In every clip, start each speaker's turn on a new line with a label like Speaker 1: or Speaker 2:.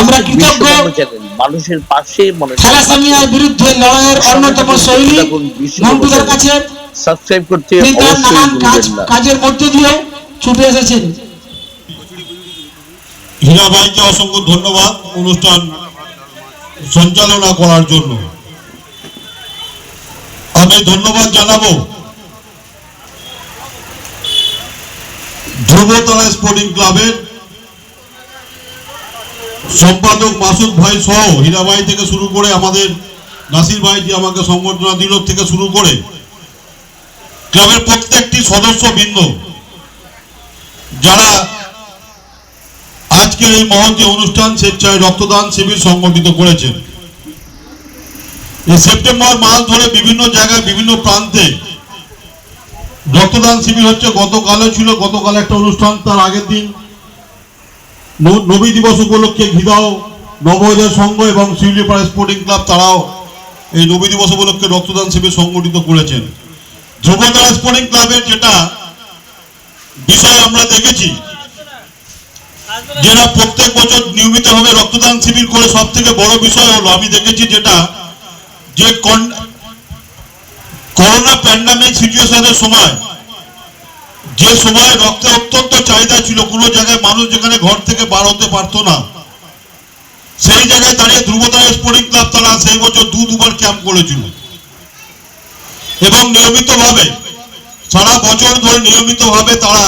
Speaker 1: আমরা কৃতজ্ঞ।
Speaker 2: মানুষের পাশে
Speaker 1: থ্যালাসেমিয়ার বিরুদ্ধে লড়াইয়ের অন্যতম শৈলী মন্টুদের কাছে
Speaker 2: সাবস্ক্রাইব করতে অবশ্যই
Speaker 1: নানান কাজ
Speaker 2: ভুলবেন না।
Speaker 1: কাজের মধ্যে দিয়ে ছুটে এসেছেন।
Speaker 3: হীরা ভাইকে অসংখ্য ধন্যবাদ অনুষ্ঠান সঞ্চালনা করার জন্য। আমি ধন্যবাদ জানাব ধ্রুবতলা স্পোর্টিং ক্লাবের সম্পাদক মাসুদ ভাই সহ হীরা ভাই থেকে শুরু করে আমাদের নাসির ভাই যে আমাকে সংবর্ধনা দিল থেকে শুরু করে ক্লাবের প্রত্যেকটি সদস্য বৃন্দ, যারা আজকের এই মহতি অনুষ্ঠান স্বেচ্ছায় রক্তদান শিবির সংগঠিত করেছেন। এই সেপ্টেম্বর মাস ধরে বিভিন্ন জায়গায়, বিভিন্ন প্রান্তে রক্তদান শিবির হচ্ছে। গতকালও ছিল, গতকাল একটা অনুষ্ঠান, তার আগের দিন নবী দিবস উপলক্ষে ঘিদাও নবোদয় সংঘ এবং শিউলিপাড়া স্পোর্টিং ক্লাব তারাও এই নবী দিবস উপলক্ষে রক্তদান শিবির সংগঠিত করেছেন। ধ্রুবতারা স্পোর্টিং ক্লাবের যেটা বিষয় আমরা দেখেছি যারা প্রত্যেক বছর নিয়মিত নিয়মিতভাবে রক্তদান শিবির করে সব থেকে বড় বিষয় হলো, আমি দেখেছি যেটা যে করোনা প্যান্ডামিক সিচুয়েশনের সময় যে সময় রক্তের অত্যন্ত চাহিদা ছিল, কোনো জায়গায় মানুষ যেখানে ঘর থেকে বার হতে পারতো না। সেই জায়গায় দাঁড়িয়ে ধ্রুবতা স্পোর্টিং ক্লাব তারা সেই বছর দু দুবার ক্যাম্প করেছিল। এবং নিয়মিতভাবে, সারা বছর ধরে নিয়মিতভাবে তারা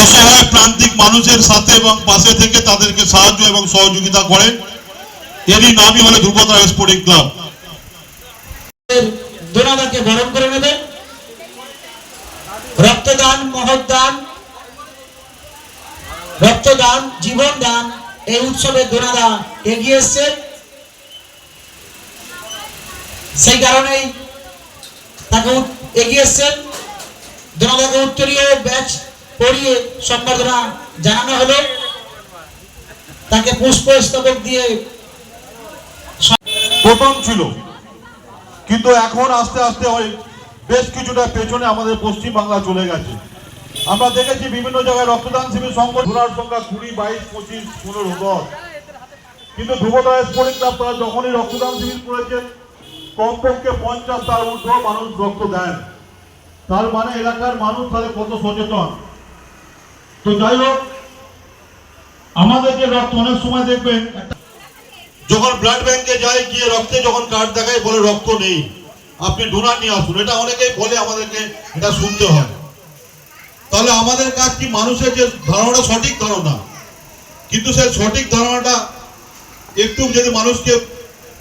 Speaker 3: অসহায় প্রান্তিক মানুষের সাথে এবং পাশে থেকে তাদেরকে সাহায্য এবং সহযোগিতা করেন এরই নামই হলো ধ্রুবতা স্পোর্টিং ক্লাব
Speaker 1: বরণ করে নেবেন। রক্তদান মহদান রক্তদান জীবন দান এই উৎসবে দোনাদা এগিয়ে এসছেন সেই কারণেই তাকে এগিয়ে এসছেন দোনাদাকে উত্তরীয় ব্যাচ পরিয়ে সম্বর্ধনা জানানো হলো। তাকে পুষ্প স্তবক দিয়ে
Speaker 3: প্রথম ছিল। কিন্তু এখন আস্তে আস্তে ওই বেশ কিছুটা পেছনে আমাদের পশ্চিম বাংলা চলে গেছে। আমরা দেখেছি বিভিন্ন জায়গায় রক্তদান শিবির সংগঠনের সংখ্যা কুড়ি, বাইশ, পঁচিশ, পনেরো, দশ। কিন্তু ধ্রুবতা স্পোর্টিং ক্লাব তারা যখনই রক্তদান শিবির করেছে, কমপক্ষে পঞ্চাশ তার ঊর্ধ্ব মানুষ রক্ত দেন তার মানে এলাকার মানুষ তাদের কত সচেতন। তো যাই হোক, আমাদের যে রক্ত, অনেক সময় দেখবেন যখন ব্লাড ব্যাংকে যায়, গিয়ে রক্তে যখন কার্ড দেখায়, বলে রক্ত নেই। আপনি ডোনার নিয়ে আসুন। এটা অনেকেই বলে আমাদেরকে, এটা শুনতে হয়। তাহলে আমাদের কাজ কি? মানুষের যে ধারণাটা সঠিক ধারণা। কিন্তু সেই সঠিক ধারণাটা একটু যদি মানুষকে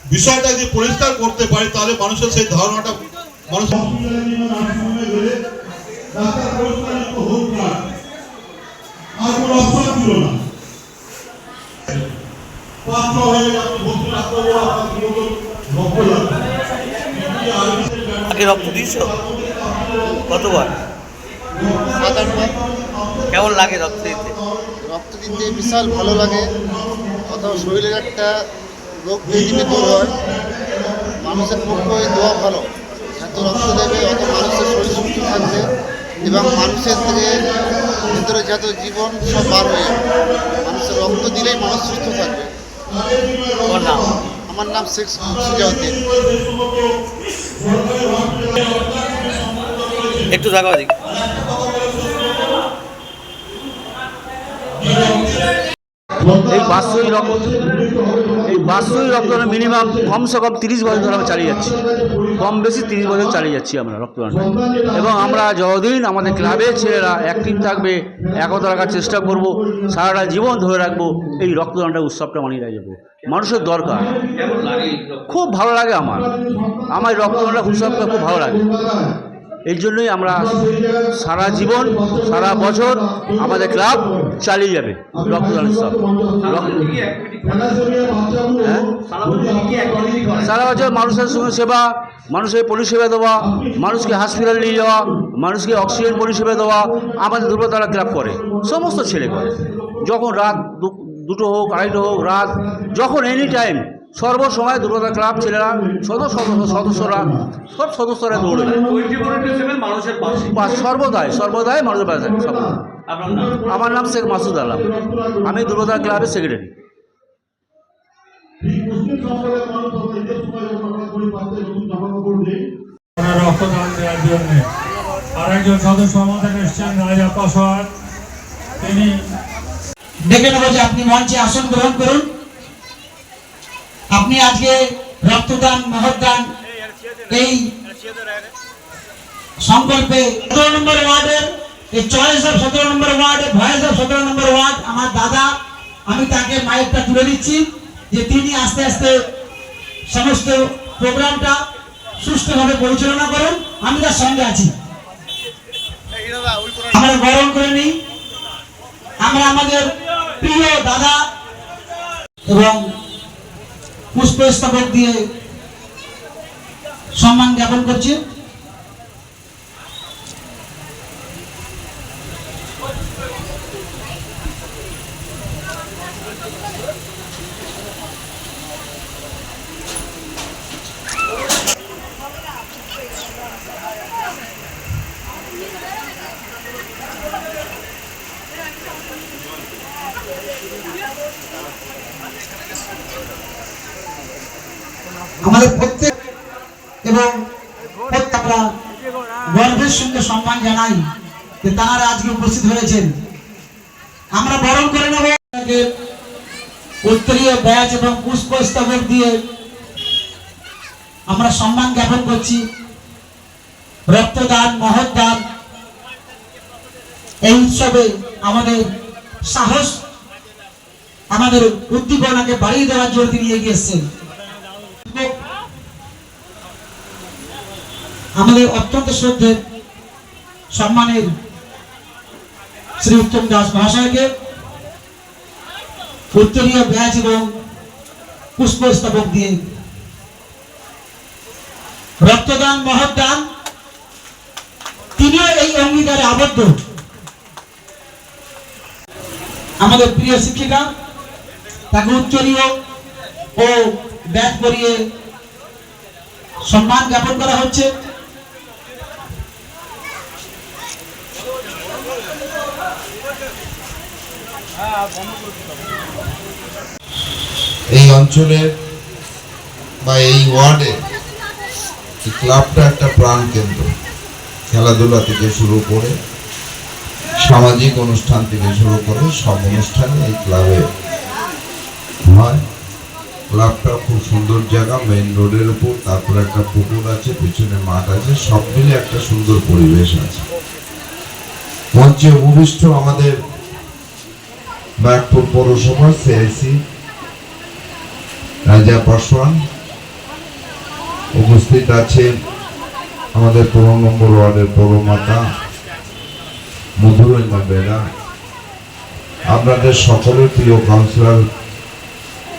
Speaker 3: বিষয়টা যদি পরিষ্কার করতে পারে, তাহলে মানুষের সেই ধারণাটা মানুষ আর না পাত্র হয়ে আপনি
Speaker 2: আগে রক্ত দিয়েছ? কতবার? কেমন লাগে রক্ত দিতে?
Speaker 4: রক্ত দিতে বিশাল ভালো লাগে। অথবা শরীরের একটা রোগ ব্যাধি দূর হয়। মানুষের পক্ষে দোয়া ভালো। এত রক্ত দেবে অত মানুষের শরীর সুস্থ থাকবে এবং মানুষের থেকে ভিতরে যত জীবন সব বার হয়ে যাবে। মানুষের রক্ত দিলেই মানুষ সুস্থ থাকবে। আমার নাম শেখ সুজাউদ্দিন
Speaker 2: একটু জায়গা দিক
Speaker 5: এই রক্ত এই বাৎসরিক রক্তদান মিনিমাম কমসে কম তিরিশ বছর ধরে আমরা চালিয়ে যাচ্ছি। কম বেশি তিরিশ বছর চালিয়ে যাচ্ছি আমরা রক্তদান। এবং আমরা যতদিন আমাদের ক্লাবের ছেলেরা অ্যাক্টিভ থাকবে একতা রাখার চেষ্টা করব সারাটা জীবন ধরে রাখব এই রক্তদানটা উৎসবটা মানিয়ে যাব। মানুষের দরকার। খুব ভালো লাগে আমার। আমার রক্তদানটা উৎসবটা খুব ভালো লাগে। এই জন্যই আমরা সারা জীবন, সারা বছর আমাদের ক্লাব চালিয়ে যাবে রক্তদান উৎসব হ্যাঁ? সারা বছর মানুষের সঙ্গে সেবা, মানুষের পরিষেবা দেওয়া, মানুষকে হসপিটাল নিয়ে যাওয়া, মানুষকে অক্সিজেন পরিষেবা দেওয়া, আমাদের দুর্বতারা ক্লাব করে, সমস্ত ছেলে করে যখন রাত দুটো হোক, আড়াইটো হোক, রাত, যখন এনি টাইম সর্বসময় দুর্বলতা ক্লাব ছেলেরা সদস্য সদস্যরা সব সদস্যরা দৌড়ে
Speaker 2: মানুষের
Speaker 5: সর্বদাই সর্বদাই মানুষের পাশে আমার নাম শেখ মাসুদ আলম। আমি দুর্বলতা ক্লাবের সেক্রেটারি
Speaker 6: রক্তদান দেওয়ার জন্য আরেকজন সদস্য আমাদের এসছেন রাজা তিনি
Speaker 1: ডেকে নেব যে আপনি মঞ্চে আসন গ্রহণ করুন। আপনি আজকে রক্তদান মহদান এই সংকল্পে সতেরো নম্বর ওয়ার্ডের, এই চয়েস অফ সতেরো নম্বর ওয়ার্ড ভয়েস অফ সতেরো নম্বর ওয়ার্ড আমার দাদা, আমি তাকে মাইকটা তুলে দিচ্ছি যে তিনি আস্তে আস্তে সমস্ত প্রোগ্রামটা সুষ্ঠুভাবে পরিচালনা করুন, আমি তার সঙ্গে আছি। আমরা গরম করে নিই। আমরা আমাদের প্রিয় দাদা এবং পুষ্পস্তবক দিয়ে সম্মান জ্ঞাপন করছি। আমাদের প্রত্যেক এবং প্রত্যেকরা গর্বের সঙ্গে সম্মান জানাই যে তারা আজকে উপস্থিত হয়েছেন। আমরা বরণ করে নেব উত্তরীয় ব্যাচ এবং পুষ্পস্তবক দিয়ে আমরা সম্মান জ্ঞাপন করছি। রক্তদান, মহৎদান, এই উৎসবে আমাদের সাহস, আমাদের উদ্দীপনাকে বাড়িয়ে দেওয়ার জন্য তিনি এগিয়ে এসেছেন। আমাদের অত্যন্ত শ্রদ্ধের সম্মানের শ্রী উত্তম দাস মহাশয়কে উত্তরীয় ব্যাচ এবং পুষ্পস্তবক দিয়ে রক্তদান, মহৎদান, তিনিও এই অঙ্গীকারে আবদ্ধ। আমাদের প্রিয় শিক্ষিকা, তাকে উত্তরীয় ও ব্যাচ পরিয়ে সম্মান জ্ঞাপন করা হচ্ছে।
Speaker 7: এই অঞ্চলের বা এই ওয়ার্ডে ক্লাবটা একটা প্রাণ কেন্দ্র। খেলাধুলা থেকে শুরু করে সামাজিক অনুষ্ঠান থেকে শুরু করে সব অনুষ্ঠানে এই ক্লাবে হয়। ক্লাবটা খুব সুন্দর জায়গা মেইন রোডের উপর, তারপর একটা পুকুর আছে, পিছনে মাঠ আছে, সব মিলে একটা সুন্দর পরিবেশ আছে। মঞ্চে উপবিষ্ট আমাদের ব্যাগপুর পৌরসভা সিআইসি রাজা পাসওয়ান উপস্থিত আছেন আমাদের পনেরো নম্বর ওয়ার্ডের পৌরমাতা মধুরঞ্জন বেরা আপনাদের সকলের প্রিয় কাউন্সিলর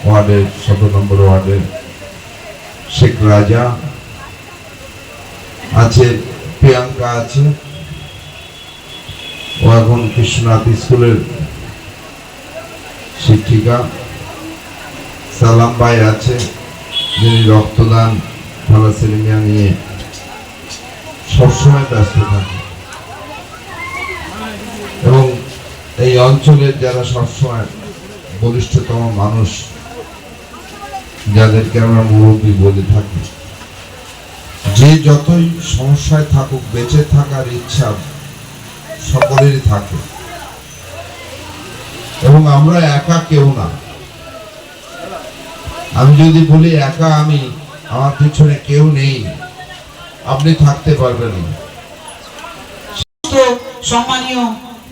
Speaker 7: ওয়ার্ডের সতেরো নম্বর ওয়ার্ডের শেখ রাজা আছে প্রিয়াঙ্কা আছে। ও এখন কৃষ্ণনাথ স্কুলের শিক্ষিকা সালাম ভাই আছে, যিনি রক্তদান থ্যালাসেমিয়া নিয়ে সবসময় ব্যস্ত থাকে। এবং এই অঞ্চলের যারা সবসময় বলিষ্ঠতম মানুষ, যাদেরকে আমরা মুরব্বী বলে থাকি, যে যতই সমস্যায় থাকুক, বেঁচে থাকার ইচ্ছা সকলেরই থাকে। এবং আমরা একা কেউ না। আমি যদি বলি একা আমি, আমার পিছনে কেউ নেই। আপনি থাকতে পারবেন
Speaker 1: সম্মানীয়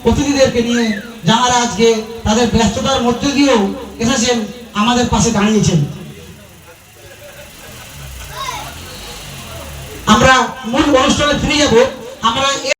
Speaker 1: অতিথিদেরকে নিয়ে যারা আজকে তাদের ব্যস্ততার মধ্যে দিয়েও এসেছেন, আমাদের পাশে দাঁড়িয়েছেন। আমরা মূল অনুষ্ঠানে ফিরে যাব। আমরা